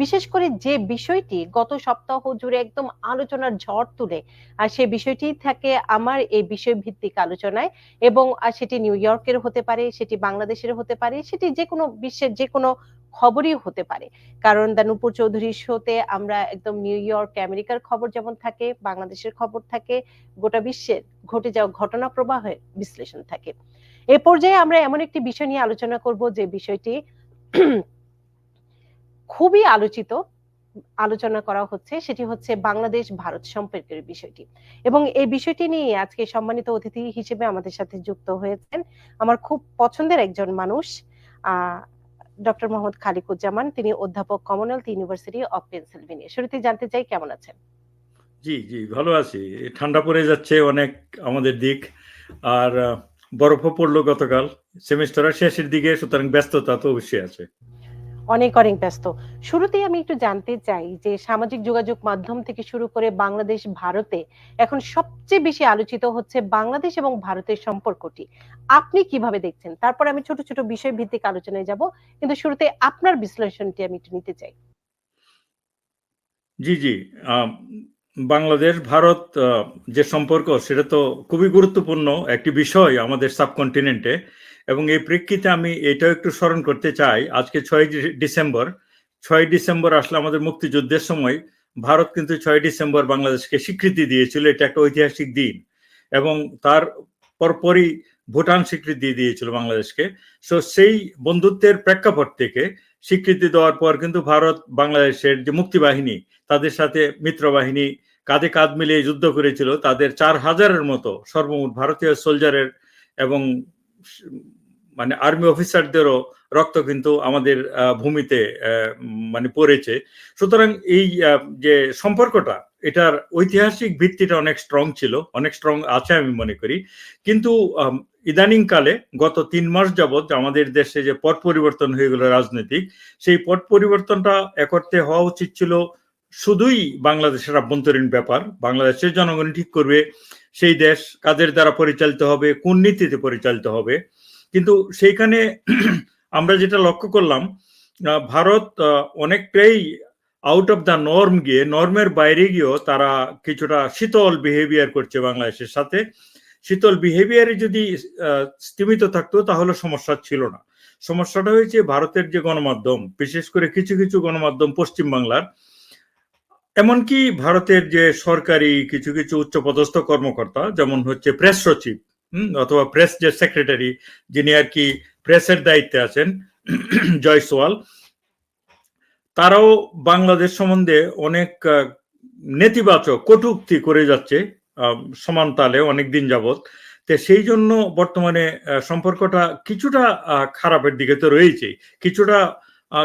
বিশেষ করে যে বিষয়টি গত সপ্তাহ জুড়ে একদম আলোচনার ঝড় তুলে, আর সে বিষয়টি থাকে আমার এই বিষয় ভিত্তিক আলোচনায় এবং সেটি নিউ ইয়র্কের হতে পারে, সেটি বাংলাদেশের হতে পারে, সেটি যে কোনো বিশ্বের যে কোনো খবরই হতে পারে। কারণ দা নূপুর চৌধুরীর শোতে আমরা একদম নিউ ইয়র্ক, আমেরিকার খবর যেমন থাকে, বাংলাদেশের খবর থাকে, গোটা বিশ্বের ঘটে যাওয়া ঘটনা প্রবাহের বিশ্লেষণ থাকে। এ পর্যায়ে আমরা এমন একটি বিষয় নিয়ে আলোচনা করব যে বিষয়টি খুবই আলোচিত, আলোচনা করা হচ্ছে, সেটি হচ্ছে বাংলাদেশ ভারত সম্পর্কের বিষয়টি। এবং এই বিষয়টি নিয়ে আজকে সম্মানিত অতিথি হিসেবে আমাদের সাথে যুক্ত হয়েছেন আমার খুব পছন্দের একজন মানুষ ডক্টর মোহাম্মদ খালিকুজ্জামান। তিনি অধ্যাপক কমনওয়েলথ ইউনিভার্সিটি অফ পেনসিলভেনিয়া। শুরুতে জানতে চাই, কেমন আছেন? জি জি, ভালো আছি। ঠান্ডা পড়ে যাচ্ছে অনেক আমাদের দিক। আর, বরফও পড়ল গতকাল। সেমিস্টারের শেষের দিকে, সুতরাং ব্যস্ততা তো অবশ্যই আছে। অনেক অনেক ব্যস্ত। শুরুতেই আমি একটু জানতে চাই যে সামাজিক যোগাযোগ মাধ্যম থেকে শুরু করে বাংলাদেশ, ভারতে এখন সবচেয়ে বেশি আলোচিত হচ্ছে বাংলাদেশ এবং ভারতের সম্পর্কটি। আপনি কীভাবে দেখছেন? তারপর আমি ছোট ছোট বিষয় ভিত্তিক আলোচনায় যাব, কিন্তু শুরুতে আপনার বিশ্লেষণটি আমি একটু নিতে চাই। জি জি। বাংলাদেশ, ভারত যে সম্পর্ক, সেটা তো খুবই গুরুত্বপূর্ণ একটি বিষয় আমাদের সাবকন্টিনেন্টে। এবং এই প্রেক্ষিতে আমি এটাও একটু স্মরণ করতে চাই। আজকে ছয় ডিসেম্বর। ছয় ডিসেম্বর আসলে আমাদের মুক্তিযুদ্ধের সময় ভারত কিন্তু ছয় ডিসেম্বর বাংলাদেশকে স্বীকৃতি দিয়েছিল। এটা একটা ঐতিহাসিক দিন এবং তার পরপরই ভুটান স্বীকৃতি দিয়েছিল বাংলাদেশকে। সো সেই বন্ধুত্বের প্রেক্ষাপট থেকে স্বীকৃতি দেওয়ার পর কিন্তু ভারত বাংলাদেশের যে মুক্তি বাহিনী তাদের সাথে মিত্র বাহিনী কাঁধে কাঁধ মিলিয়ে যুদ্ধ করেছিল। তাদের চার হাজারের মতো সর্বমোট ভারতীয় সোলজারের এবং মানে আর্মি অফিসারদেরও রক্ত কিন্তু আমাদের ভূমিতে মানে পড়েছে। সুতরাং এই যে সম্পর্কটা, এটার ঐতিহাসিক ভিত্তিটা অনেক স্ট্রং ছিল, অনেক স্ট্রং আছে আমি মনে করি। কিন্তু ইদানিংকালে গত তিন মাস যাবৎ আমাদের দেশে যে পট পরিবর্তন হয়ে গেল রাজনৈতিক, সেই পট পরিবর্তনটা একত্রে হওয়া উচিত ছিল শুধুই বাংলাদেশের আভ্যন্তরীণ ব্যাপার। বাংলাদেশের জনগণ ঠিক করবে, সেই দেশ কাদের দ্বারা পরিচালিত হবে, কোন নীতিতে পরিচালিত হবে। কিন্তু সেইখানে আমরা যেটা লক্ষ্য করলাম ভারত অনেকটাই আউট অফ দ্য নর্ম গিয়ে নর্মের বাইরে গিয়েও তারা কিছুটা শীতল বিহেভিয়ার করছে বাংলাদেশের সাথে। শীতল বিহেভিয়ারে যদি স্তীমিত থাকতো তাহলে সমস্যা ছিল না। সমস্যাটা হয়েছে ভারতের যে গণমাধ্যম, বিশেষ করে কিছু কিছু গণমাধ্যম পশ্চিম বাংলার, এমনকি ভারতের যে সরকারি কিছু কিছু উচ্চপদস্থ কর্মকর্তা, যেমন হচ্ছে প্রেস সচিব অথবা প্রেস যে সেক্রেটারি যিনি আর কি প্রেসের দায়িত্বে আছেন জয়সওয়াল তারাও বাংলাদেশ সম্বন্ধে অনেক নেতিবাচক কটূক্তি করে যাচ্ছে সমান তালে অনেক দিন যাবত তো সেই জন্য বর্তমানে সম্পর্কটা কিছুটা খারাপের দিকে তো রয়েছে কিছুটা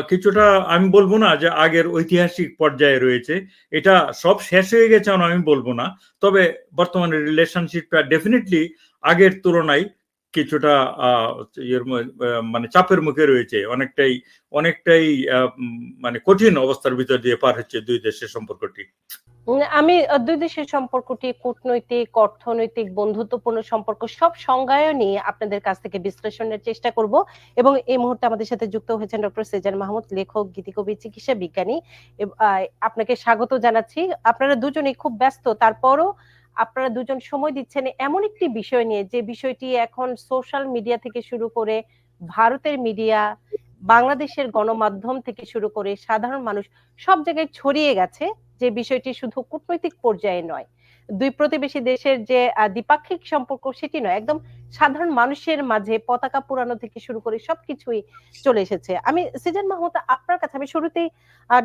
কিছুটা আমি বলব না যে আগের ঐতিহাসিক পর্যায়ে রয়েছে। এটা সব শেষ হয়ে গেছে আমি বলব না। তবে বর্তমানে রিলেশনশিপটা ডেফিনেটলি আগের তুলনায় কিছুটা মানে চাপের মুখে রয়েছে। অনেকটাই অনেকটাই মানে কঠিন অবস্থার ভিতর দিয়ে পার হচ্ছে দুই দেশের সম্পর্কটি। আমি দুই দেশের সম্পর্কটি, কূটনৈতিক, অর্থনৈতিক, বন্ধুত্বপূর্ণ সম্পর্ক সব সংজ্ঞায়নই আপনাদের কাছ থেকে বিশ্লেষণের চেষ্টা করব এবং এই মুহূর্তে আমাদের সাথে যুক্ত হয়েছেন ডক্টর সেজান মাহমুদ, লেখক, গীতিকবি, চিকিৎসা বিজ্ঞানী। আপনাকে স্বাগত জানাচ্ছি। আপনারা দুজনেই খুব ব্যস্ত, তারপরও আপনারা দুজন সময় দিচ্ছেন এমন একটি বিষয় নিয়ে, যে বিষয়টি এখন সোশ্যাল মিডিয়া থেকে শুরু করে ভারতের মিডিয়া, বাংলাদেশের গণমাধ্যম থেকে শুরু করে সাধারণ মানুষ সব জায়গায় ছড়িয়ে গেছে, যে বিষয়টি শুধু কূটনৈতিক পর্যায়ে নয়। দুই প্রতিবেশী দেশের যে দ্বিপাক্ষিক সম্পর্ক সেটি নয়, একদম সাধারণ মানুষের মাঝে পতাকা পুরানো থেকে শুরু করে সবকিছুই চলে এসেছে। আমি সিজান মাহমুদ, আপনার কাছে আমি শুরুতেই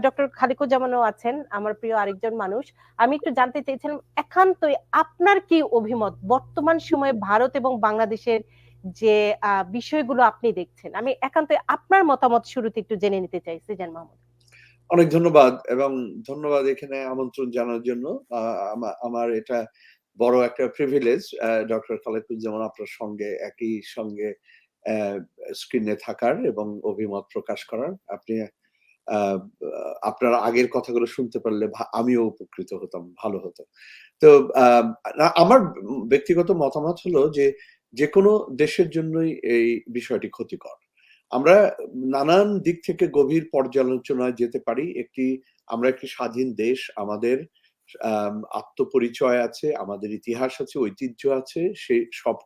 ডক্টর খালিকুজ্জামানও আছেন, আমার প্রিয় আরেকজন মানুষ। আমি একটু জানতে চেয়েছিলাম, একান্তই আপনার কি অভিমত বর্তমান সময়ে ভারত এবং বাংলাদেশের যে বিষয়গুলো আপনি দেখছেন? আমি একান্তই আপনার মতামত শুরুতে একটু জেনে নিতে চাই, সিজান মাহমুদ। অনেক ধন্যবাদ এবং ধন্যবাদ এখানে আমন্ত্রণ জানার জন্য। আমার এটা বড় একটা প্রিভিলেজ ডক্টর খালেকুজ্জামান আপনার সঙ্গে, একই সঙ্গে স্ক্রিনে থাকার এবং অভিমত প্রকাশ করার। আপনি আপনার আগের কথাগুলো শুনতে পারলে আমিও উপকৃত হতাম, ভালো হতো। তো আমার ব্যক্তিগত মতামত হলো যে যে কোনো দেশের জন্যই এই বিষয়টি ক্ষতিকর। আমরা নানান দিক থেকে গভীর পর্যালোচনায় যেতে পারি। একটি, আমরা একটি স্বাধীন দেশ, আমাদের আত্মপরিচয় আছে, আমাদের ইতিহাস আছে, ঐতিহ্য আছে সেই সব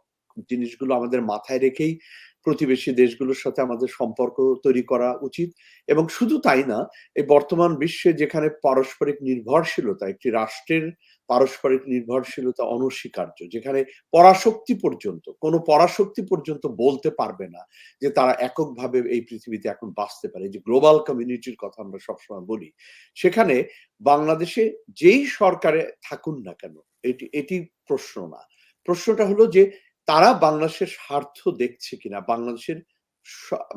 জিনিসগুলো আমাদের মাথায় রেখেই প্রতিবেশী দেশগুলোর সাথে আমাদের সম্পর্ক তৈরি করা উচিত। এবং শুধু তাই না, এই বর্তমান বিশ্বে যেখানে পারস্পরিক নির্ভরশীলতা একটি রাষ্ট্রের পারস্পরিক নির্ভরশীলতা অনস্বীকার্য, যেখানে পরাশক্তি পর্যন্ত, কোনো পরাশক্তি পর্যন্ত বলতে পারবে না যে তারা এককভাবে এই পৃথিবীতে এখন বাঁচতে পারে। যে গ্লোবাল কমিউনিটির কথা আমরা সবসময় বলি, সেখানে বাংলাদেশে যেই সরকারে থাকুন না কেন, এটি এটি প্রশ্ন না। প্রশ্নটা হলো যে তারা বাংলাদেশের স্বার্থ দেখছে কিনা, বাংলাদেশের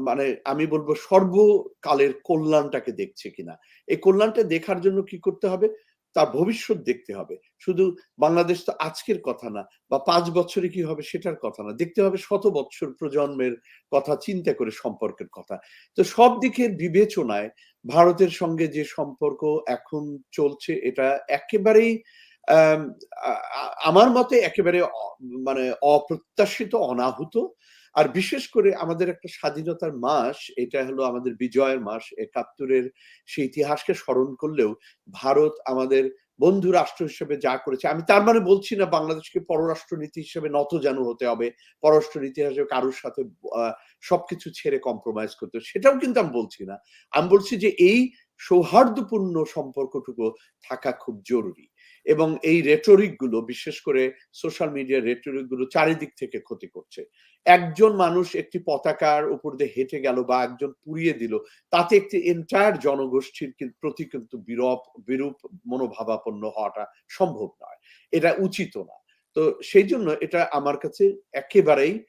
মানে আমি বলব সর্বকালের কল্যাণটাকে দেখছে কিনা। এই কল্যাণটা দেখার জন্য কি করতে হবে? তার ভবিষ্যৎ দেখতে হবে। শুধু বাংলাদেশ তো আজকের কথা না, বা পাঁচ বছরে কি হবে সেটার কথা না, দেখতে হবে শত বৎসর প্রজন্মের কথা, চিন্তা করে সম্পর্কের কথা। তো সব দিকের বিবেচনায় ভারতের সঙ্গে যে সম্পর্ক এখন চলছে, এটা একেবারেই আমার মতে একেবারে মানে অপ্রত্যাশিত, অনাহুত। আর বিশেষ করে আমাদের একটা স্বাধীনতার মাস, এটা হলো আমাদের বিজয়ের মাস। একাত্তরের সেই ইতিহাসকে স্মরণ করলেও ভারত আমাদের বন্ধু রাষ্ট্র হিসেবে যা করেছে, আমি তার মানে বলছি না বাংলাদেশকে পররাষ্ট্রনীতি হিসেবে নত যেন হতে হবে, পররাষ্ট্রনীতি হিসেবে কারোর সাথে সবকিছু ছেড়ে কম্প্রোমাইজ করতে সেটাও কিন্তু আমি বলছি না। আমি বলছি যে এই সৌহার্দ্যপূর্ণ সম্পর্কটুকু থাকা খুব জরুরি। এবং এই রেটরিকগুলো বিশেষ করে সোশ্যাল মিডিয়ার রেটরিকগুলো চারিদিক থেকে ক্ষতি করছে। একজন মানুষ একটি পতাকার উপর দিয়ে হেঁটে গেল বা একজন পুড়িয়ে দিল তাতে একটি এন্টায়ার জনগোষ্ঠীর প্রতি কিন্তু বিরূপ বিরূপ মনোভাবাপন্ন হওয়াটা সম্ভব নয়। এটা উচিত না। তো সেই জন্য এটা আমার কাছে একেবারেই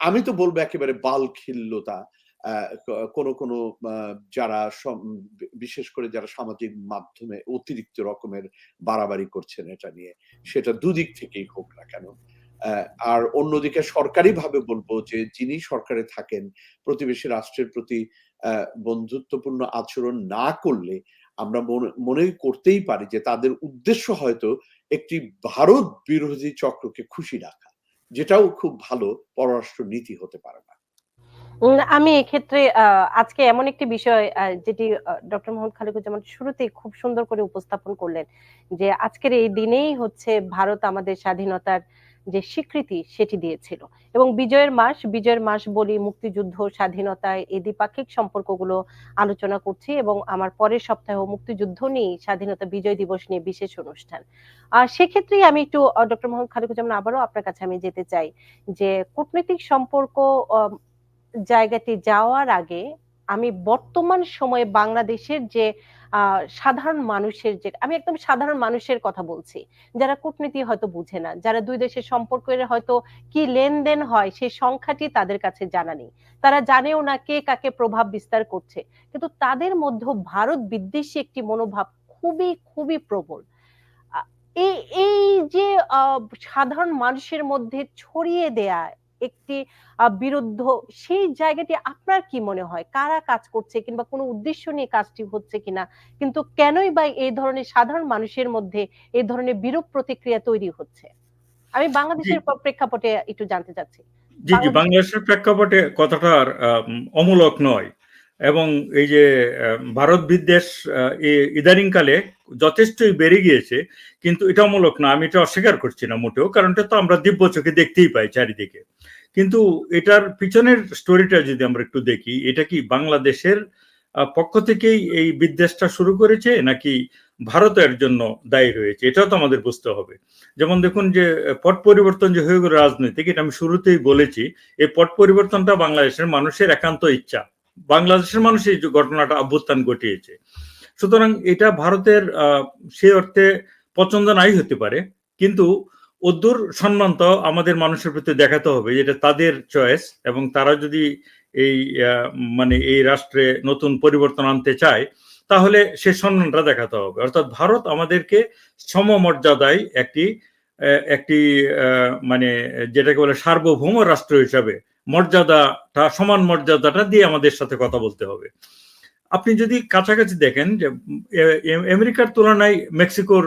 আমি তো বলব একেবারে বালখিল্যতা আহ, ক- কোনো কোনো যারা বিশেষ করে যারা সামাজিক মাধ্যমে অতিরিক্ত রকমের বাড়াবাড়ি করছেন এটা নিয়ে, সেটা দুদিক থেকেই হোক না কেন। আর অন্যদিকে সরকারি ভাবে বলব যে, যিনি সরকারে থাকেন, প্রতিবেশী রাষ্ট্রের প্রতি বন্ধুত্বপূর্ণ আচরণ না করলে আমরা মনে- করতেই পারি যে, তাদের উদ্দেশ্য হয়তো একটি ভারত বিরোধী চক্রকে খুশি রাখা, যেটাও খুব ভালো পররাষ্ট্র নীতি হতে পারে না। আমি এক্ষেত্রে আজকে এমন একটি বিষয় যেটি ডক্টর মোহাম্মদ খালিকুজ্জামান শুরুতেই খুব সুন্দর করে উপস্থাপন করলেন যে আজকের এই দিনেই হচ্ছে ভারত আমাদের স্বাধীনতার যে স্বীকৃতি সেটি দিয়েছিল। এবং বিজয়ের মাস বিজয়ের মাস বলি মুক্তিযুদ্ধ স্বাধীনতায় এই দ্বিপাক্ষিক সম্পর্কগুলো আলোচনা করছি এবং আমার পরের সপ্তাহে মুক্তিযুদ্ধ নিয়ে স্বাধীনতা বিজয় দিবস নিয়ে বিশেষ অনুষ্ঠান। আর সেক্ষেত্রেই আমি একটু ডক্টর মোহাম্মদ খালিকুজ্জামান আবারও আপনার কাছে আমি যেতে চাই যে কূটনৈতিক সম্পর্ক জায়গাটি যাওয়ার আগে আমি বর্তমান সময়ে বাংলাদেশের যে সাধারণ মানুষের যে, আমি একদম সাধারণ মানুষের কথা বলছি। যারা কূটনীতি হয়তো বুঝে না, যারা দুই দেশের সম্পর্কের হয়তো কি লেনদেন হয় সেই সংখ্যাটি তাদের কাছে জানা নেই। তারা জানেও না কে কাকে প্রভাব বিস্তার করছে। কিন্তু তাদের মধ্যে ভারত বিদ্বেষী একটি মনোভাব খুবই খুবই প্রবল। এই এই যে সাধারণ মানুষের মধ্যে ছড়িয়ে দেয়া একটি বিরুদ্ধ সেই জায়গাটি আপনার কি মনে হয়? কারা কাজ করছে কিংবা কোনো উদ্দেশ্য নিয়ে কাজটি হচ্ছে কিনা? কিন্তু কেনই বা এই ধরনের সাধারণ মানুষের মধ্যে এই ধরনের বিরূপ প্রতিক্রিয়া তৈরি হচ্ছে? আমি বাংলাদেশের প্রেক্ষাপটে একটু জানতে চাচ্ছি। জি জি বাংলাদেশের প্রেক্ষাপটে কথাটার অমূলক নয়। এবং এই যে ভারত বিদ্বেষ ইদানিংকালে যথেষ্টই বেড়ে গিয়েছে, কিন্তু এটা অমূলক না, আমি এটা অস্বীকার করছি না মোটেও, কারণ এটা তো আমরা দিব্য চোখে দেখতেই পাই চারিদিকে। কিন্তু এটার পিছনের স্টোরিটা যদি আমরা একটু দেখি, এটা কি বাংলাদেশের পক্ষ থেকেই এই বিদ্বেষটা শুরু করেছে, নাকি ভারতের জন্য দায়ী রয়েছে এটাও তো আমাদের বুঝতে হবে। যেমন দেখুন যে, পট পরিবর্তন যে হয়ে গেল রাজনৈতিক, এটা আমি শুরুতেই বলেছি, এই পট পরিবর্তনটা বাংলাদেশের মানুষের একান্ত ইচ্ছা। বাংলাদেশের মানুষ এই ঘটনাটা অভ্যুত্থান ঘটিয়েছে। সুতরাং এটা ভারতের সে অর্থে পছন্দ নাই হতে পারে। কিন্তু অদ্দূর সম্মান তো আমাদের মানুষের প্রতি দেখাতে হবে যেটা তাদের চয়েস এবং তারা যদি এই মানে এই রাষ্ট্রে নতুন পরিবর্তন আনতে চায়, তাহলে সে সম্মানটা দেখাতে হবে। অর্থাৎ ভারত আমাদেরকে সমমর্যাদায় একটি একটি মানে যেটাকে বলে সার্বভৌম রাষ্ট্র হিসাবে মর্যাদাটা, সমান মর্যাদাটা দিয়ে আমাদের সাথে কথা বলতে হবে। আপনি যদি কাছাকাছি দেখেন যে আমেরিকার তুলনায় মেক্সিকোর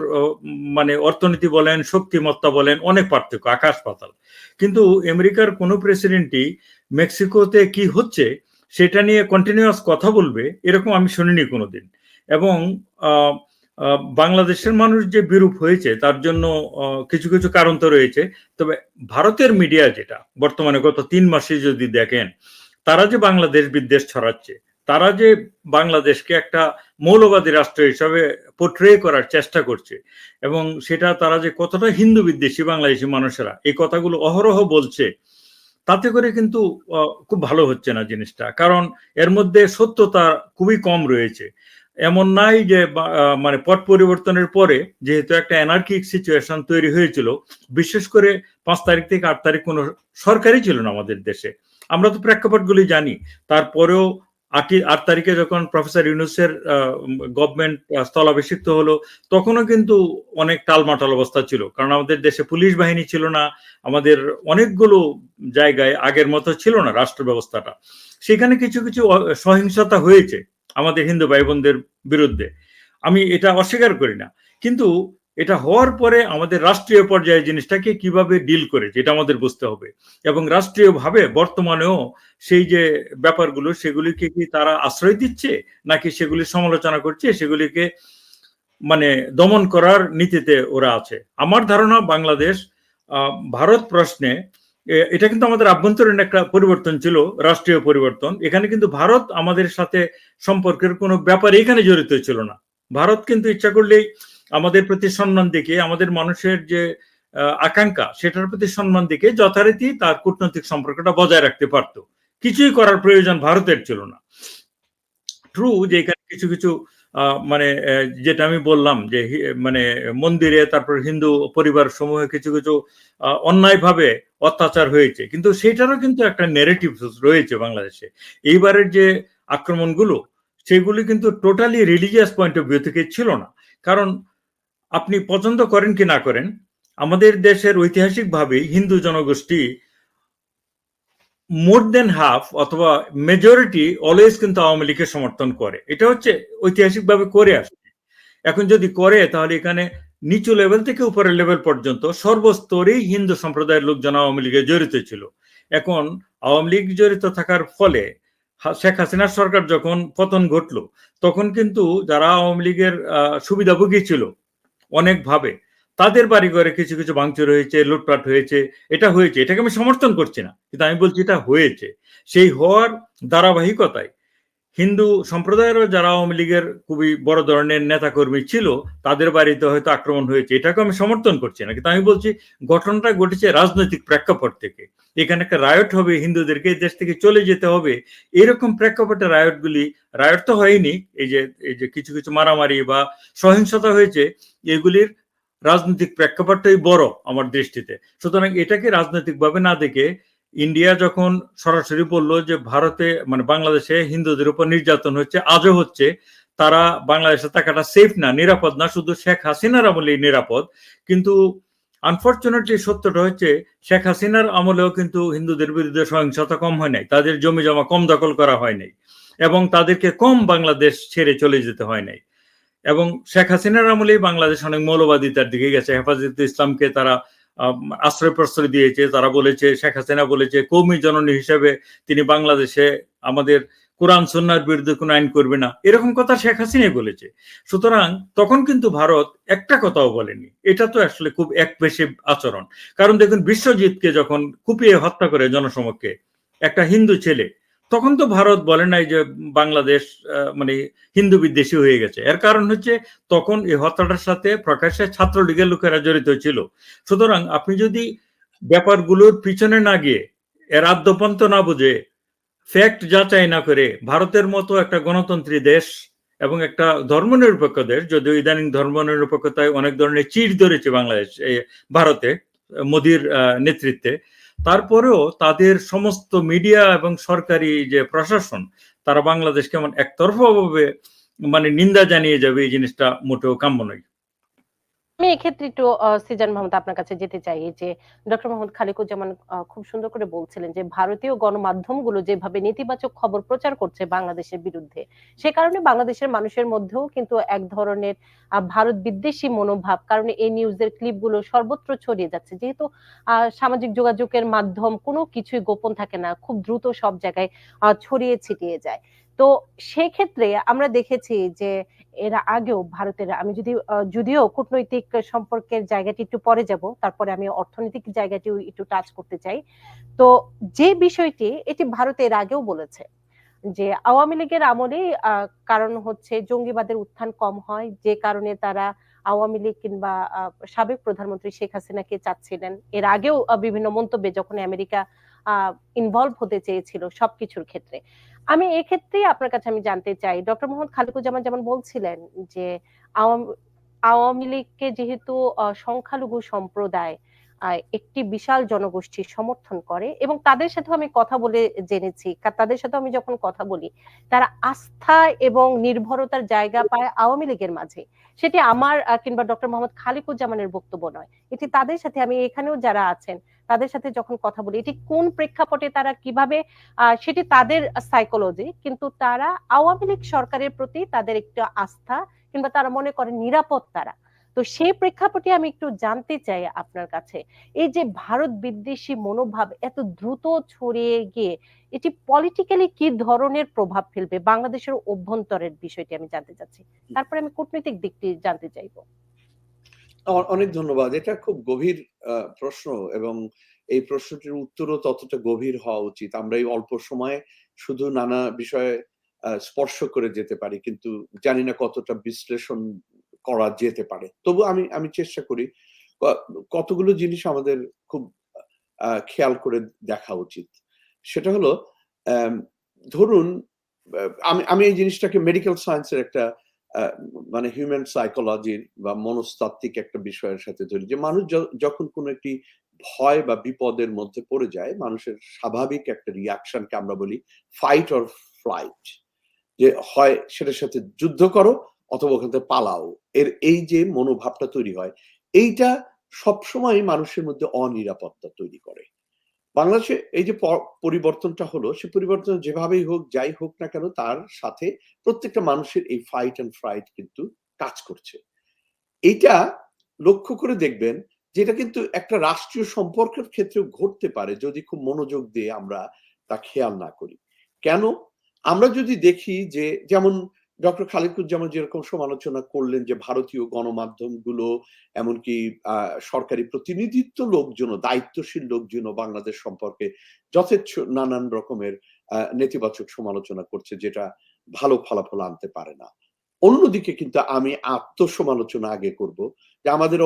মানে অর্থনীতি বলেন, শক্তিমত্তা বলেন, অনেক পার্থক্য, আকাশ পাতাল। কিন্তু আমেরিকার কোনো প্রেসিডেন্টই মেক্সিকোতে কি হচ্ছে সেটা নিয়ে কন্টিনিউয়াস কথা বলবে, এরকম আমি শুনিনি কোনোদিন। এবং বাংলাদেশের মানুষ যে বিরূপ হয়েছে, তার জন্য কিছু কিছু কারণ তো রয়েছে। তবে ভারতের মিডিয়া যেটা, বর্তমানে গত তিন মাসে যদি দেখেন, তারা যে বাংলাদেশ বিদ্বেষ ছড়াচ্ছে, তারা যে বাংলাদেশকে একটা মৌলবাদী রাষ্ট্র হিসাবে পোট্রে করার চেষ্টা করছে, এবং সেটা তারা যে কতটা হিন্দু বিদ্বেষী বাংলাদেশি মানুষেরা, এই কথাগুলো অহরহ বলছে, তাতে করে কিন্তু খুব ভালো হচ্ছে না জিনিসটা। কারণ এর মধ্যে সত্যতা খুবই কম রয়েছে। এমন নাই যে মানে পট পরিবর্তনের পরে যেহেতু একটা এনার্কিক সিচুয়েশন তৈরি হয়েছিল, বিশেষ করে পাঁচ তারিখ থেকে আট তারিখ কোনো সরকারই ছিল না আমাদের দেশে। আমরা তো প্রেক্ষাপটগুলি জানি। তারপরেও আটই আট তারিখে যখন প্রফেসর ইউনুসের গভর্নমেন্ট স্থলাভিষিক্ত হলো, তখনও কিন্তু অনেক টালমাটাল অবস্থা ছিল। কারণ আমাদের দেশে পুলিশ বাহিনী ছিল না, আমাদের অনেকগুলো জায়গায় আগের মতো ছিল না রাষ্ট্র ব্যবস্থাটা। সেখানে কিছু কিছু সহিংসতা হয়েছে। আমাদের হিন্দু ভাই বোনদের বিরুদ্ধে। আমি এটা অস্বীকার করি না। কিন্তু এটা হওয়ার পরে আমাদের রাষ্ট্রীয় পর্যায়ে জিনিসটাকে কীভাবে ডিল করেছে, এটা আমাদের বুঝতে হবে। এবং রাষ্ট্রীয়ভাবে বর্তমানেও সেই যে ব্যাপারগুলো, সেগুলিকে কি তারা আশ্রয় দিচ্ছে, নাকি সেগুলি সমালোচনা করছে, সেগুলিকে মানে দমন করার নীতিতে ওরা আছে? আমার ধারণা বাংলাদেশ ভারত প্রশ্নে এটা কিন্তু আমাদের আভ্যন্তরীণ একটা পরিবর্তন ছিল, রাষ্ট্রীয় পরিবর্তন। এখানে কিন্তু ভারত আমাদের সাথে সম্পর্কের কোনো ব্যাপারে এখানে জড়িত ছিল না। ভারত কিন্তু ইচ্ছা করলেই আমাদের প্রতি সম্মান দিকে, আমাদের মানুষের যে আকাঙ্ক্ষা, সেটার প্রতি সম্মান দিকে যথারীতি তার কূটনৈতিক সম্পর্কটা বজায় রাখতে পারতো। কিছুই করার প্রয়োজন ভারতের ছিল না। ট্রু যে এখানে কিছু কিছু মানে যেটা আমি বললাম যে মানে মন্দিরে তারপর হিন্দু পরিবার সমূহে কিছু কিছু অন্যায়ভাবে অত্যাচার হয়েছে। কিন্তু সেটারও কিন্তু একটা নেগেটিভ রয়েছে বাংলাদেশে। এইবারের যে আক্রমণগুলো, সেগুলি কিন্তু totally religious point of view থেকে ছিল না। কারণ, আপনি পছন্দ করেন কি না করেন, আমাদের দেশের ঐতিহাসিকভাবেই হিন্দু জনগোষ্ঠী মোর দেন হাফ অথবা মেজরিটি অলওয়েজ কিন্তু আওয়ামী লীগের সমর্থন করে। এটা হচ্ছে ঐতিহাসিকভাবে করে আসছে এখন যদি করে, তাহলে এখানে নিচু লেভেল থেকে উপরের লেভেল পর্যন্ত সর্বস্তরেই হিন্দু সম্প্রদায়ের লোকজন আওয়ামী লীগে জড়িত ছিল। এখন আওয়ামী লীগ জড়িত থাকার ফলে শেখ হাসিনার সরকার যখন পতন ঘটলো, তখন কিন্তু যারা আওয়ামী লীগের সুবিধাভোগী ছিল, অনেকভাবে তাদের বাড়ি ঘরে কিছু কিছু ভাঙচুর হয়েছে, লুটপাট হয়েছে, এটা হয়েছে, এটাকে আমি সমর্থন করছি না, কিন্তু আমি বলছি এটা হয়েছে। সেই হওয়ার ধারাবাহিকতায় হিন্দু সম্প্রদায়েরও যারা আওয়ামী লীগের খুবই বড় ধরনের নেতাকর্মী ছিল, তাদের বাড়িতে হয়তো আক্রমণ হয়েছে, এটাকে আমি সমর্থন করছি না, কিন্তু আমি বলছি ঘটনাটা ঘটেছে রাজনৈতিক প্রেক্ষাপট থেকে। এখানে একটা রায়ট হবে, হিন্দুদেরকে দেশ থেকে চলে যেতে হবে, এরকম প্রেক্ষাপটে রায়টগুলি রায়ট তো হয়নি, এই যে এই যে কিছু কিছু মারামারি বা সহিংসতা হয়েছে, এগুলির রাজনৈতিক প্রেক্ষাপটটাই বড় আমার দৃষ্টিতে। সুতরাং এটাকে রাজনৈতিকভাবে না দেখে ইন্ডিয়া যখন সরাসরি বলল যে ভারতে মানে বাংলাদেশে হিন্দুদের উপর নির্যাতন হচ্ছে, আজও হচ্ছে, তারা বাংলাদেশে থাকাটা সেফ না, নিরাপদ না, শুধু শেখ হাসিনার আমলেই নিরাপদ। কিন্তু আনফর্চুনেটলি সত্যটা হচ্ছে, শেখ হাসিনার আমলেও কিন্তু হিন্দুদের বিরুদ্ধে সহিংসতা কম হয় নাই, তাদের জমি জমা কম দখল করা হয় নাই, এবং তাদেরকে কম বাংলাদেশ ছেড়ে চলে যেতে হয় নাই। এবং শেখ হাসিনার আমলেই বাংলাদেশ অনেক মৌলবাদিতার দিকে গেছে। হেফাজত ইসলামকে তারা আশ্রয় প্রশ্রয় দিয়েছে, তারা বলেছে, শেখ হাসিনা বলেছে, কৌমি জননী হিসেবে তিনি বাংলাদেশে আমাদের কোরআন সন্ন্যার বিরুদ্ধে কোনো আইন করবে না। এরকম কথা শেখ হাসিনাই বলেছে। সুতরাং তখন কিন্তু ভারত একটা কথাও বলেনি। এটা তো আসলে খুব একপেশে আচরণ। কারণ দেখুন, বিশ্বজিৎকে যখন কুপিয়ে হত্যা করে জনসমক্ষে, একটা হিন্দু ছেলে তখন তো ভারত বলে নাই যে বাংলাদেশ মানে হিন্দু বিদ্বেষী হয়ে গেছে। এর কারণ হচ্ছে তখন এই হত্যাটার সাথে প্রকাশ্যে ছাত্রলীগের লোকেরা জড়িত ছিল। সুতরাং আপনি যদি ব্যাপারগুলোর পিছনে না গিয়ে এর আদ্যপন্ত না বুঝে ফ্যাক্ট যাচাই না করে ভারতের মতো একটা গণতন্ত্রী দেশ এবং একটা ধর্মনিরপেক্ষ দেশ, যদিও ইদানিং ধর্মনিরপেক্ষতায় অনেক ধরনের চির ধরেছে বাংলাদেশ ভারতে, মোদির নেতৃত্বে তারপরেও তাদের সমস্ত মিডিয়া এবং সরকারি যে প্রশাসন, তারা বাংলাদেশ কেমন একতরফাভাবে মানে নিন্দা জানিয়ে যাবে, এই জিনিসটা মোটেও কাম্য নয়। আমি এক্ষেত্রে একটু সিজান মাহমুদ আপনার কাছে যেতে চাই। যে ডক্টর মোহাম্মদ খালিকুজ্জামান খুব সুন্দর করে বলছিলেন যে, ভারতীয় গণমাধ্যমগুলো যেভাবে নেতিবাচক খবর প্রচার করছে বাংলাদেশের বিরুদ্ধে, সে কারণে বাংলাদেশের মানুষের মধ্যেও কিন্তু এক ধরনের ভারত বিদ্বেষী মনোভাব, কারণ এই নিউজের ক্লিপগুলো সর্বত্র ছড়িয়ে যাচ্ছে। যেহেতু সামাজিক যোগাযোগের মাধ্যম কোনো কিছুই গোপন থাকে না, খুব দ্রুত সব জায়গায় ছড়িয়ে ছিটিয়ে যায়। তো সেক্ষেত্রে আমরা দেখেছি যে এর আগেও ভারতের, আমি যদি যদিও কূটনৈতিক সম্পর্কের জায়গাটি একটু পরে যাব, তারপরে আমি অর্থনৈতিক জায়গাটিও একটু টাচ করতে চাই। তো যে বিষয়টি, এটি ভারত এর আগেও বলেছে যে আওয়ামী লীগের আমলে কারণ হচ্ছে জঙ্গিবাদের উত্থান কম হয়, যে কারণে তারা আওয়ামী লীগ কিংবা সাবেক প্রধানমন্ত্রী শেখ হাসিনাকে চাচ্ছিলেন। এর আগেও বিভিন্ন মন্তব্যে যখন আমেরিকা ইনভলভ হতে চেয়েছিল সবকিছুর ক্ষেত্রে। আমি এক্ষেত্রে আপনার কাছে আমি জানতে চাই, ডক্টর মোহাম্মদ খালিকুজ্জামান যেমন বলছিলেন যে আওয়ামী লীগকে যেহেতু সংখ্যালঘু সম্প্রদায় একটি বিশাল জনগোষ্ঠীর সমর্থন করে এবং তাদের সাথেও আমি কথা বলে জেনেছি। তাদের সাথে আমি যখন কথা বলি, তারা আস্থা এবং নির্ভরতার জায়গা পায় আওয়ামী লীগের মাঝে। সেটি আমার কিংবা ডক্টর মোহাম্মদ খালিকুজ্জামানের বক্তব্য নয়। এটি তাদের সাথে আমি এখানেও যারা আছেন তাদের সাথে যখন কথা বলি, এটি কোন প্রেক্ষাপটে তারা কীভাবে সেটি তাদের সাইকোলজি কিন্তু তারা আওয়ামী লীগ সরকারের প্রতি তাদের একটু আস্থা কিংবা তারা মনে করে নিরাপদ তারা। তো সেই প্রেক্ষাপটে আমি একটু জানতে চাই আপনার কাছে। এই যে ভারত বিদ্বেষী মনোভাব এত দ্রুত ছড়িয়ে গিয়ে, এটি পলিটিক্যালি কি ধরনের প্রভাব ফেলবে? বাংলাদেশের অভ্যন্তরের বিষয়টি আমি জানতে চাচ্ছি। তারপরে আমি কূটনৈতিক দিকটি জানতে চাইব। অনেক ধন্যবাদ। এটা খুব গভীর প্রশ্ন এবং এই প্রশ্নটির উত্তরও ততটা গভীর হওয়া উচিত। আমরা এই অল্প সময়ে শুধু নানা বিষয়ে স্পর্শ করে যেতে পারি, কিন্তু জানি না কতটা বিশ্লেষণ করা যেতে পারে। তবু আমি আমি চেষ্টা করি কতগুলো জিনিস আমাদের খুব খেয়াল করে দেখা উচিত। সেটা হলো ধরুন আমি আমি এই জিনিসটাকে মেডিকেল সায়েন্সের একটা মানে হিউম্যান সাইকোলজির বা মনস্তাত্ত্বিক একটা বিষয়ের সাথে ধরি যে মানুষ যখন কোনো একটি ভয় বা বিপদের মধ্যে পড়ে যায়, মানুষের স্বাভাবিক একটা রিয়াকশনকে আমরা বলি ফাইট অর ফ্লাইট যে হয় সেটার সাথে যুদ্ধ করো অথবা ওখান থেকে পালাও। এর এই যে মনোভাবটা তৈরি হয়, এইটা সবসময় মানুষের মধ্যে অনিরাপত্তা তৈরি করে। বাংলাদেশে এই যে পরিবর্তনটা হলো, সে পরিবর্তন যেভাবেই হোক, যাই হোক না কেন, তার সাথে প্রত্যেকটা মানুষের এই ফাইট অ্যান্ড ফ্রাইট কিন্তু কাজ করছে। এইটা লক্ষ্য করে দেখবেন যেটা কিন্তু একটা রাষ্ট্রীয় সম্পর্কের ক্ষেত্রেও ঘটতে পারে যদি খুব মনোযোগ দিয়ে আমরা তা খেয়াল না করি। কেন? আমরা যদি দেখি যে, যেমন ডক্টর খালিকুজ্জামান যেরকম সমালোচনা করলেন যে ভারতীয় গণমাধ্যমগুলো, এমনকি সরকারি প্রতিনিধিত্ব লোকজন দায়িত্বশীল লোকজন বাংলাদেশ সম্পর্কে যথেচ্ছ নানান রকমের নেতিবাচক সমালোচনা করছে, যেটা ভালো ফলাফল আনতে পারে না। অন্যদিকে কিন্তু আমি আত্মসমালোচনা আগে করব, যে আমাদের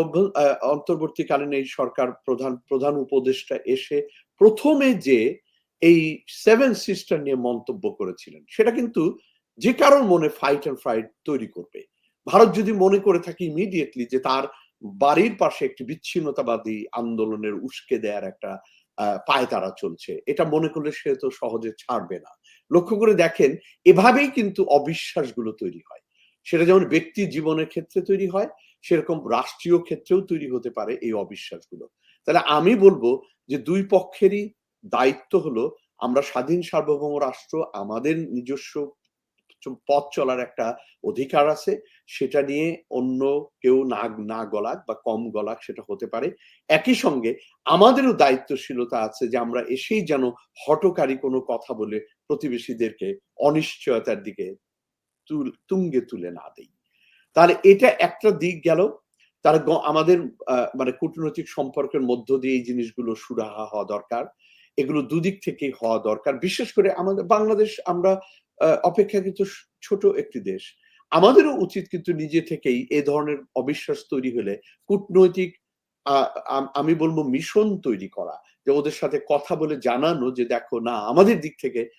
অন্তর্বর্তীকালীন এই সরকার প্রধান প্রধান উপদেষ্টা এসে প্রথমে যে এই সেভেন সিস্টার নিয়ে মন্তব্য করেছিলেন, সেটা কিন্তু যে কারোর মনে ফাইট অ্যান্ড ফ্রাইট তৈরি করবে। ভারত যদি মনে করে থাকে ইমিডিয়েটলি যে তার বাড়ির পাশে একটি বিচ্ছিন্নতাবাদী আন্দোলনের উস্কে দেওয়ার একটা পায়তারা চলছে, এটা মনে করলে সে তো সহজে ছাড়বে না। লক্ষ্য করে দেখেন, এভাবেই কিন্তু অবিশ্বাসগুলো তৈরি হয়। সেটা যেমন ব্যক্তি জীবনের ক্ষেত্রে তৈরি হয়, সেরকম রাষ্ট্রীয় ক্ষেত্রেও তৈরি হতে পারে এই অবিশ্বাসগুলো। তাহলে আমি বলব যে দুই পক্ষেরই দায়িত্ব হলো, আমরা স্বাধীন সার্বভৌম রাষ্ট্র, আমাদের নিজস্ব পথ চলার একটা অধিকার আছে। সেটা নিয়ে অন্য কেউ না না গলাক বা কম গলাক সেটা হতে পারে। একই সঙ্গে আমাদেরও দায়িত্বশীলতা আছে যে আমরা এসেই যেন হটকারী কোনো কথা বলে প্রতিবেশীদেরকে অনিশ্চয়তার দিকে তুঙ্গে তুলে না দেই। তাহলে এটা একটা দিক গেল। তার আমাদের মানে কূটনৈতিক সম্পর্কের মধ্য দিয়ে এই জিনিসগুলো সুরাহা হওয়া দরকার। এগুলো দুদিক থেকেই হওয়া দরকার। বিশেষ করে আমাদের, বাংলাদেশ আমরা আহ, অপেক্ষাকৃত স- ছোট একটি দেশ। আমাদেরও উচিত কিন্তু নিজে থেকেই এ ধরনের অবিশ্বাস তৈরি হলে কূটনৈতিক আমি বলব মিশন তৈরি করা। যে ওদের সাথে কথা বলে জানানো যে দেখো না আমাদের দিক থেকে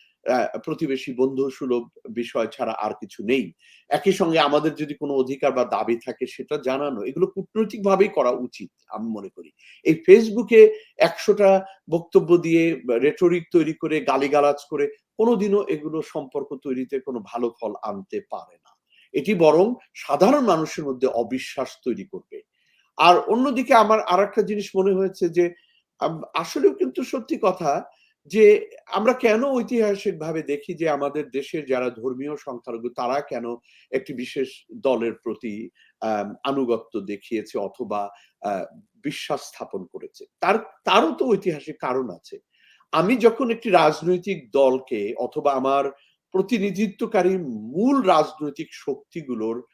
প্রতিবেশী বন্ধু সুলভ বিষয় ছাড়া আর কিছু নেই। একই সঙ্গে আমাদের যদি কোনো অধিকার বা দাবি থাকে সেটা জানানো এগুলো কূটনৈতিক ভাবেই করা উচিত আমি মনে করি। এই ফেসবুকে একশোটা বক্তব্য দিয়ে রেটরিক তৈরি করে গালিগালাজ করে কোনোদিনও এগুলো সম্পর্ক তৈরিতে কোনো ভালো ফল আনতে পারে না। এটি বরং সাধারণ মানুষের মধ্যে অবিশ্বাস তৈরি করবে। আর অন্যদিকে আমার আর একটা জিনিস মনে হয়েছে যে আসলেও কিন্তু সত্যি কথা যে, আমরা কেন ঐতিহাসিক ভাবে দেখি যে আমাদের দেশের যারা ধর্মীয় সংখ্যালঘু, তারা কেন একটি বিশেষ দলের প্রতি আনুগত্য দেখিয়েছে অথবা বিশ্বাস স্থাপন করেছে? তার, তারও তো ঐতিহাসিক কারণ আছে। আমি যখন একটি রাজনৈতিক দলকে অথবা আমার প্রতিনিধিত্বকারী মূল রাজনৈতিক শক্তিগুলোর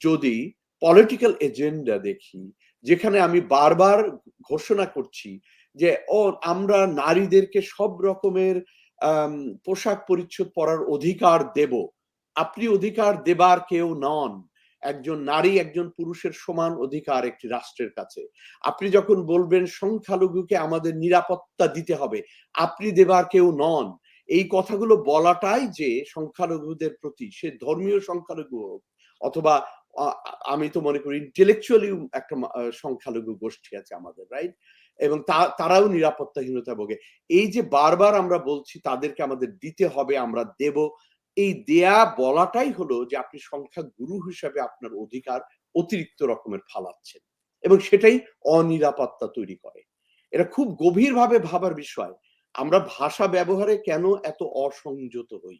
যদি পলিটিক্যাল এজেন্ডা দেখি, যেখানে আমি বারবার ঘোষণা করছি যে, ও, আমরা নারীদেরকে সব রকমের পোশাক পরিচ্ছদ পরার অধিকার দেব। আপনি অধিকার দেবার কেউ নন। একজন নারী, একজন পুরুষের সমান অধিকার একটি রাষ্ট্রের কাছে। আপনি যখন বলবেন, সংখ্যালঘুকে আমাদের নিরাপত্তা দিতে হবে, আপনি দেবার কেউ নন। এই কথাগুলো বলাটাই যে সংখ্যালঘুদের প্রতি, সে ধর্মীয় সংখ্যালঘু হোক, অথবা আমি তো মনে করি ইন্টেলেকচুয়ালি একটা সংখ্যালঘু গোষ্ঠী আছে আমাদের রাইট এবং তারাও নিরাপত্তাহীনতা ভোগে। এই যে বারবার আমরা বলছি, তাদেরকে আমাদের দিতে হবে, আমরা দেব এই দেয়া বলাটাই হলো যে আপনি সংখ্যা গুরু হিসাবে আপনার অধিকার অতিরিক্ত রকমের ফালাচ্ছেন এবং সেটাই অনিরাপত্তা তৈরি করে। এটা খুব গভীরভাবে ভাবার বিষয়। আমরা ভাষা ব্যবহারে কেন এত অসংযত হই?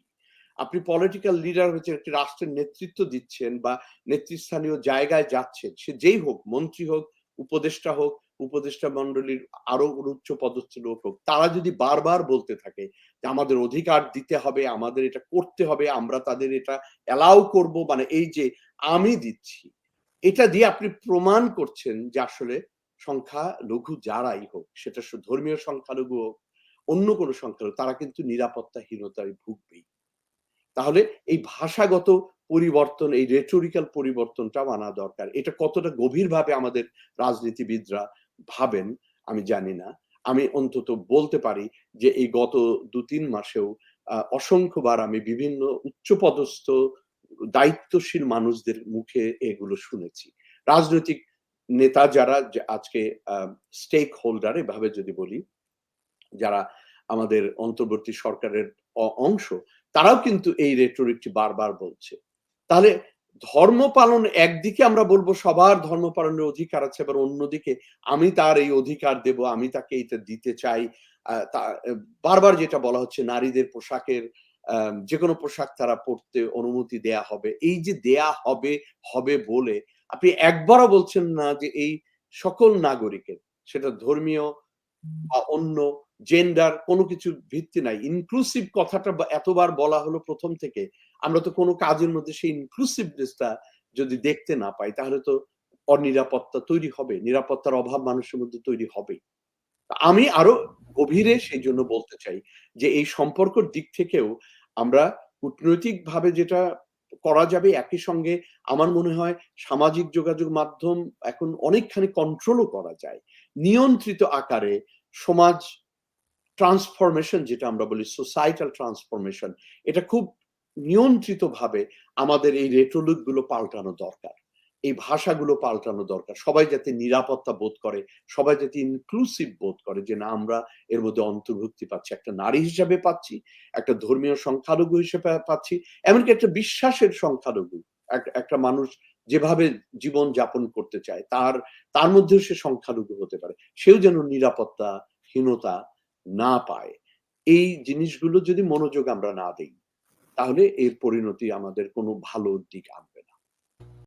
আপনি পলিটিক্যাল লিডার হচ্ছে একটি রাষ্ট্রের নেতৃত্ব দিচ্ছেন বা নেতৃস্থানীয় জায়গায় যাচ্ছেন, সে যেই হোক, মন্ত্রী হোক, উপদেষ্টা হোক উপদেষ্টা মন্ডলীর আরও উচ্চ পদস্থ লোক হোক, তারা যদি বারবার বলতে থাকে যে আমাদের অধিকার দিতে হবে, আমাদের এটা করতে হবে, আমরা তাদের এটা অ্যালাউ করব মানে এই যে আমি দিচ্ছি, এটা দিয়ে আপনি প্রমাণ করছেন যে আসলে সংখ্যা লঘু যারাই হোক, সেটা ধর্মীয় সংখ্যালঘু হোক, অন্য কোনো সংখ্যালঘু, তারা কিন্তু নিরাপত্তাহীনতায় ভুগবেই। তাহলে এই ভাষাগত পরিবর্তন, এই রেটোরিক্যাল পরিবর্তনটা আনা দরকার। এটা কতটা গভীরভাবে আমাদের রাজনীতিবিদরা ভাবেন, আমি জানি না। আমি অন্তত বলতে পারি যে এই গত দু তিন মাসেও অসংখ্যবার আমি বিভিন্ন উচ্চপদস্থ, দায়িত্বশীল মানুষদের মুখে এগুলো শুনেছি। রাজনৈতিক নেতা যারা আজকে স্টেক হোল্ডার এভাবে যদি বলি, যারা আমাদের অন্তর্বর্তী সরকারের অংশ, তারাও কিন্তু এই রেটোরিকটি বারবার বলছে। তাহলে ধর্ম পালন একদিকে আমরা বলব সবার ধর্ম পালনের অধিকার আছে এবার অন্যদিকে আমি তার এই অধিকার দেব, আমি তাকে এটা দিতে চাই। বারবার যেটা বলা হচ্ছে, নারীদের পোশাকের যে কোনো পোশাক তারা পরতে অনুমতি দেয়া হবে। এই যে দেয়া হবে হবে বলে আপনি একবারও বলছেন না যে এই সকল নাগরিকের, সেটা ধর্মীয় বা অন্য জেন্ডার কোনো কিছু ভিত্তি নাই। ইনক্লুসিভ কথাটা এতবার বলা হলো প্রথম থেকে, আমরা তো কোনো কাজের মধ্যে সেই ইনক্লুসিভনেসটা যদি দেখতে না পাই, তাহলে তো অনিরাপত্তা তৈরি হবে, নিরাপত্তার অভাব মানুষের মধ্যে তৈরি হবে আমি আরও গভীরে সেই জন্য বলতে চাই যে এই সম্পর্কের দিক থেকেও আমরা কূটনৈতিক ভাবে যেটা করা যাবে একই সঙ্গে আমার মনে হয় সামাজিক যোগাযোগ মাধ্যম এখন অনেকখানি কন্ট্রোলও করা যায়। নিয়ন্ত্রিত আকারে সমাজ ট্রান্সফরমেশন যেটা আমরা বলি সোসাইটাল ট্রান্সফরমেশন এটা খুব নিয়ন্ত্রিত ভাবে আমাদের এই গুলো পাল্টানো দরকার। এই ভাষাগুলো পাল্টানো দরকার। সবাই যাতে নিরাপত্তা বোধ করে, সবাই যাতে ইনক্লুসিভ বোধ করে যে না, আমরা এর মধ্যে অন্তর্ভুক্তি পাচ্ছি। একটা নারী হিসাবে পাচ্ছি, একটা ধর্মীয় সংখ্যালঘু হিসেবে পাচ্ছি, এমনকি একটা বিশ্বাসের সংখ্যালঘু। এক- একটা মানুষ যেভাবে জীবন যাপন করতে চায়, তার তার মধ্যেও সে সংখ্যালঘু হতে পারে। সেও যেন নিরাপত্তাহীনতা না পায়। এই জিনিসগুলো যদি মনোযোগ আমরা না দিই, তাহলে এর পরিণতি আমাদের কোনো ভালো দিক আনবে